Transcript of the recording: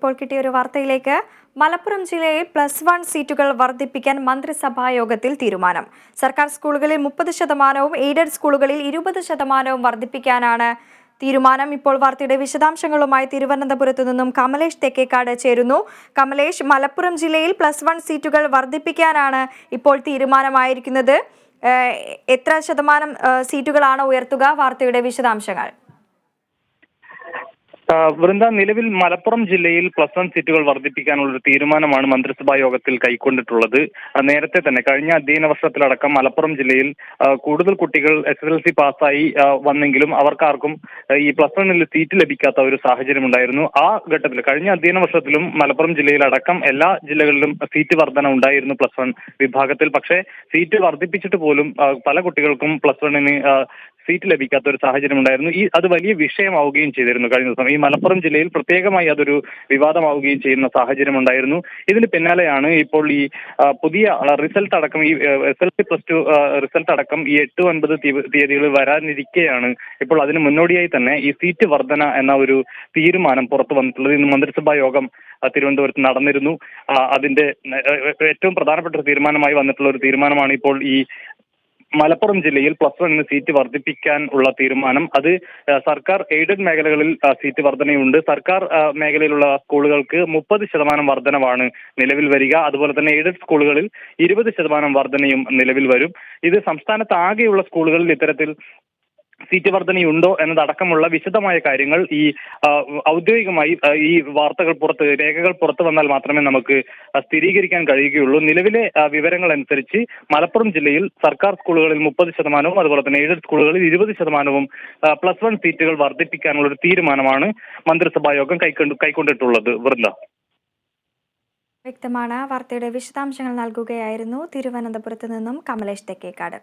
ഇപ്പോൾ കിട്ടിയ ഒരു വാർത്തയിലേക്ക് മലപ്പുറം ജില്ലയിൽ പ്ലസ് വൺ സീറ്റുകൾ വർദ്ധിപ്പിക്കാൻ മന്ത്രിസഭാ യോഗത്തിൽ തീരുമാനം. സർക്കാർ സ്കൂളുകളിൽ മുപ്പത് ശതമാനവും എയ്ഡഡ് സ്കൂളുകളിൽ ഇരുപത് ശതമാനവും വർദ്ധിപ്പിക്കാനാണ് തീരുമാനം. ഇപ്പോൾ വാർത്തയുടെ വിശദാംശങ്ങളുമായി തിരുവനന്തപുരത്തു നിന്നും കമലേഷ് തെക്കേക്കാട് ചേരുന്നു. കമലേഷ് മലപ്പുറം ജില്ലയിൽ പ്ലസ് വൺ സീറ്റുകൾ വർദ്ധിപ്പിക്കാനാണ് ഇപ്പോൾ തീരുമാനമായിരിക്കുന്നത്. എത്ര ശതമാനം സീറ്റുകളാണ് ഉയർത്തുക? വാർത്തയുടെ വിശദാംശങ്ങൾ. വൃന്ദ നിലവിൽ മലപ്പുറം ജില്ലയിൽ പ്ലസ് വൺ സീറ്റുകൾ വർദ്ധിപ്പിക്കാനുള്ള ഒരു തീരുമാനമാണ് മന്ത്രിസഭാ യോഗത്തിൽ കൈക്കൊണ്ടിട്ടുള്ളത്. നേരത്തെ തന്നെ കഴിഞ്ഞ അധ്യയന വർഷത്തിലടക്കം മലപ്പുറം ജില്ലയിൽ കൂടുതൽ കുട്ടികൾ എസ് എസ് എൽ സി പാസ്സായി വന്നെങ്കിലും അവർക്കാർക്കും ഈ പ്ലസ് വണ്ണിൽ സീറ്റ് ലഭിക്കാത്ത ഒരു സാഹചര്യം ഉണ്ടായിരുന്നു ആ ഘട്ടത്തിൽ കഴിഞ്ഞ അധ്യയന വർഷത്തിലും മലപ്പുറം ജില്ലയിലടക്കം എല്ലാ ജില്ലകളിലും സീറ്റ് വർധന ഉണ്ടായിരുന്നു പ്ലസ് വൺ വിഭാഗത്തിൽ. പക്ഷേ സീറ്റ് വർദ്ധിപ്പിച്ചിട്ട് പോലും പല കുട്ടികൾക്കും പ്ലസ് വണ്ണിന് സീറ്റ് ലഭിക്കാത്ത ഒരു സാഹചര്യം ഉണ്ടായിരുന്നു ഈ അത് വലിയ വിഷയമാവുകയും ചെയ്തിരുന്നു കഴിഞ്ഞ ദിവസം. ഈ മലപ്പുറം ജില്ലയിൽ പ്രത്യേകമായി അതൊരു വിവാദമാവുകയും ചെയ്യുന്ന സാഹചര്യം ഉണ്ടായിരുന്നു ഇതിന് പിന്നാലെയാണ് ഇപ്പോൾ ഈ പുതിയ റിസൾട്ട് അടക്കം ഈ S L C plus two result അടക്കം ഈ എട്ട് ഒൻപത് തീയ- തീയതികളിൽ വരാനിരിക്കെയാണ്. ഇപ്പോൾ അതിന് മുന്നോടിയായി തന്നെ ഈ സീറ്റ് വർധന എന്ന ഒരു തീരുമാനം പുറത്തു വന്നിട്ടുള്ളത് ഇന്ന് മന്ത്രിസഭാ യോഗം തിരുവനന്തപുരത്ത് നടന്നിരുന്നു. അതിന്റെ ഏറ്റവും പ്രധാനപ്പെട്ട തീരുമാനമായി വന്നിട്ടുള്ള ഒരു തീരുമാനമാണ് ഇപ്പോൾ ഈ മലപ്പുറം ജില്ലയിൽ പ്ലസ് വണ്ണിന് സീറ്റ് വർദ്ധിപ്പിക്കാൻ ഉള്ള തീരുമാനം. അത് സർക്കാർ എയ്ഡഡ് മേഖലകളിൽ സീറ്റ് വർധനയുണ്ട്. സർക്കാർ മേഖലയിലുള്ള സ്കൂളുകൾക്ക് മുപ്പത് ശതമാനം വർധനവാണ് നിലവിൽ വരിക. അതുപോലെ തന്നെ എയ്ഡഡ് സ്കൂളുകളിൽ ഇരുപത് ശതമാനം വർധനയും നിലവിൽ വരും. ഇത് സംസ്ഥാനത്ത് ആകെയുള്ള സ്കൂളുകളിൽ ഇത്തരത്തിൽ സീറ്റ് വർധനയുണ്ടോ എന്നതടക്കമുള്ള വിശദമായ കാര്യങ്ങൾ ഈ ഔദ്യോഗികമായി ഈ വാർത്തകൾ പുറത്ത് രേഖകൾ പുറത്തു വന്നാൽ മാത്രമേ നമുക്ക് സ്ഥിരീകരിക്കാൻ കഴിയുകയുള്ളൂ. നിലവിലെ വിവരങ്ങൾ അനുസരിച്ച് മലപ്പുറം ജില്ലയിൽ സർക്കാർ സ്കൂളുകളിൽ മുപ്പത് ശതമാനവും അതുപോലെ തന്നെ എയ്ഡഡ് സ്കൂളുകളിൽ ഇരുപത് ശതമാനവും പ്ലസ് വൺ സീറ്റുകൾ വർദ്ധിപ്പിക്കാനുള്ള ഒരു തീരുമാനമാണ് മന്ത്രിസഭാ യോഗം കൈക്കൊണ്ടു കൈക്കൊണ്ടിട്ടുള്ളത്. വൃന്ദ. വ്യക്തമാണ്. വാർത്തയുടെ വിശദാംശങ്ങൾ നൽകുകയായിരുന്നു തിരുവനന്തപുരത്ത് നിന്നും കമലേഷ് തെക്കേക്കാട്.